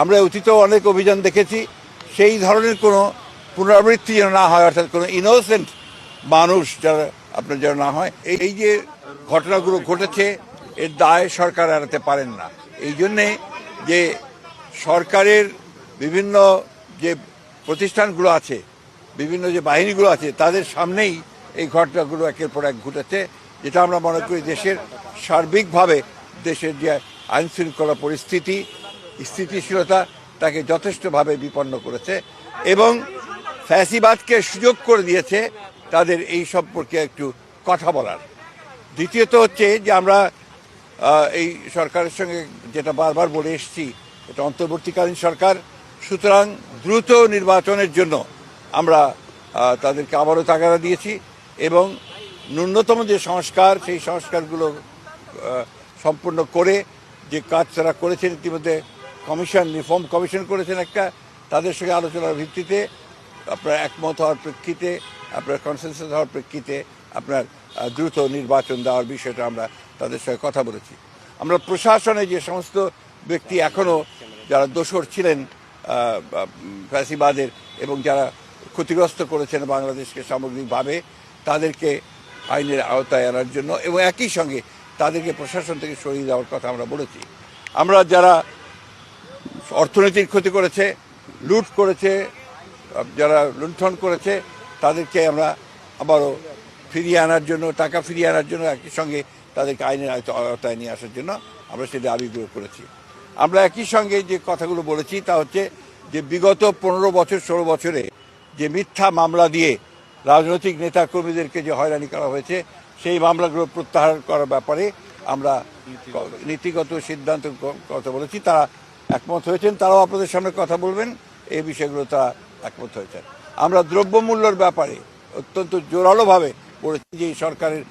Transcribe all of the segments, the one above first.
আমরা অতীতেও অনেক অভিযান দেখেছি। সেই ধরনের কোনো পুনরাবৃত্তি যেন না হয়, অর্থাৎ কোনো ইনোসেন্ট মানুষ যারা আপনার যেন না হয়, এই যে ঘটনাগুলো ঘটেছে, এর দায় সরকার এড়াতে পারেন না। এই জন্যে যে সরকারের বিভিন্ন যে প্রতিষ্ঠানগুলো আছে, বিভিন্ন যে বাহিনীগুলো আছে, তাদের সামনেই এই ঘটনাগুলো একের পর এক ঘটেছে, যেটা আমরা মনে করি দেশের সার্বিকভাবে দেশের যে আইন শৃঙ্খলা পরিস্থিতি স্থিতিশীলতা তাকে যথেষ্টভাবে বিপন্ন করেছে এবং ফ্যাসিবাদকে সুযোগ করে দিয়েছে তাদের এই সম্পর্কে একটু কথা বলার। দ্বিতীয়ত হচ্ছে যে আমরা এই সরকারের সঙ্গে যেটা বারবার বলে এসেছি, এটা অন্তর্বর্তীকালীন সরকার, সুতরাং দ্রুত নির্বাচনের জন্য আমরা তাদেরকে আবারও তাগাদা দিয়েছি এবং ন্যূনতম যে সংস্কার, সেই সংস্কারগুলো সম্পূর্ণ করে যে কাজ তারা করেছেন ইতিমধ্যে কমিশন রিফর্ম কমিশন করেছেন একটা, তাদের সঙ্গে আলোচনার ভিত্তিতে, আপনার একমত হওয়ার প্রেক্ষিতে, আপনার কনসেন্সাস হওয়ার প্রেক্ষিতে আপনার দ্রুত নির্বাচন দেওয়ার বিষয়টা আমরা তাদের সঙ্গে কথা বলেছি। আমরা প্রশাসনে যে সমস্ত ব্যক্তি এখনও যারা দোষর ছিলেন ফ্যাসিবাদের এবং যারা ক্ষতিগ্রস্ত করেছেন বাংলাদেশকে সামগ্রিকভাবে, তাদেরকে আইনের আওতায় আনার জন্য এবং একই সঙ্গে তাদেরকে প্রশাসন থেকে সরিয়ে দেওয়ার কথা আমরা বলেছি। আমরা যারা অর্থনীতির ক্ষতি করেছে, লুট করেছে যারা লুণ্ঠন করেছে, তাদেরকে আমরা আবারও ফিরিয়ে আনার জন্য, টাকা ফিরিয়ে আনার জন্য একই সঙ্গে তাদেরকে আইনের আওতায় নিয়ে আসার জন্য আমরা সেই দাবিগুলো করেছি। আমরা একই সঙ্গে যে কথাগুলো বলেছি তা হচ্ছে যে বিগত পনেরো বছর, ষোলো বছরে যে মিথ্যা মামলা দিয়ে রাজনৈতিক নেতা কর্মীদেরকে যে হয়রানি করা হয়েছে, সেই মামলাগুলো প্রত্যাহার করার ব্যাপারে আমরা নীতিগত সিদ্ধান্ত কথা বলেছি। তারা একমত হয়েছেন, তারাও আপনাদের সামনে কথা বলবেন। এই বিষয়গুলো তারা একমত হয়েছেন। আমরা দ্রব্যমূল্যর ব্যাপারে অত্যন্ত জোরালোভাবে বলেছি যে সরকারের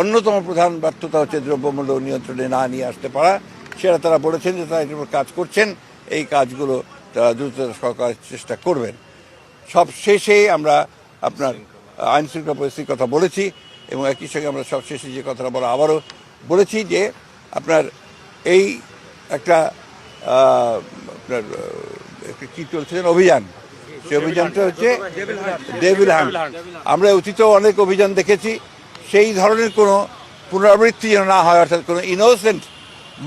অন্যতম প্রধান ব্যর্থতা হচ্ছে দ্রব্যমূল্য নিয়ন্ত্রণে না নিয়ে আসতে পারা। সেটা তারা বলেছেন যে তারা এটার কাজ করছেন। এই কাজগুলো তারা দ্রুত সরকার চেষ্টা করবেন। সব শেষে আমরা আপনার আইন শৃঙ্খলা পরিস্থিতির কথা বলেছি এবং একই সঙ্গে আমরা সব শেষে যে কথাটা বলা আবারও বলেছি যে আপনার এই একটা আপনার কি চলছে অভিযান। সেই অভিযানটা হচ্ছে ডেভিল হান্ট আমরা অতীতেও অনেক অভিযান দেখেছি। সেই ধরনের কোনো পুনরাবৃত্তি যেন না হয়, অর্থাৎ কোনো ইনোসেন্ট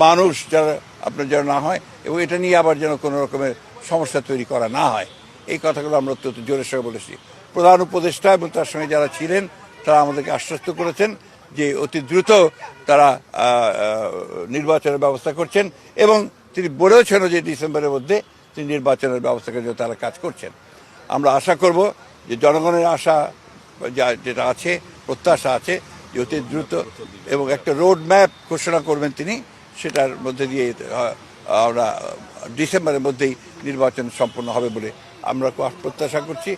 মানুষ যারা, আপনার যেন না হয়, এবং এটা নিয়ে আবার যেন কোনো রকমের সমস্যা তৈরি করা না হয়। এই কথাগুলো আমরা অত্যন্ত জোরের সঙ্গে বলেছি। প্রধান উপদেষ্টা এবং তার সঙ্গে যারা ছিলেন, তারা আমাদেরকে আশ্বস্ত করেছেন যে অতি দ্রুত তারা নির্বাচনের ব্যবস্থা করছেন এবং তিনি বলেছেনও যে ডিসেম্বরের মধ্যে তিনি নির্বাচনের ব্যবস্থা জন্য তারা কাজ করছেন। আমরা আশা করব যে জনগণের আশা যা যেটা আছে, প্রত্যাশা আছে, যে অতি দ্রুত এবং একটা রোড ম্যাপ ঘোষণা করবেন তিনি, সেটার মধ্যে দিয়ে আমরা ডিসেম্বরের মধ্যেই নির্বাচন সম্পন্ন হবে বলে আমরা প্রত্যাশা করছি।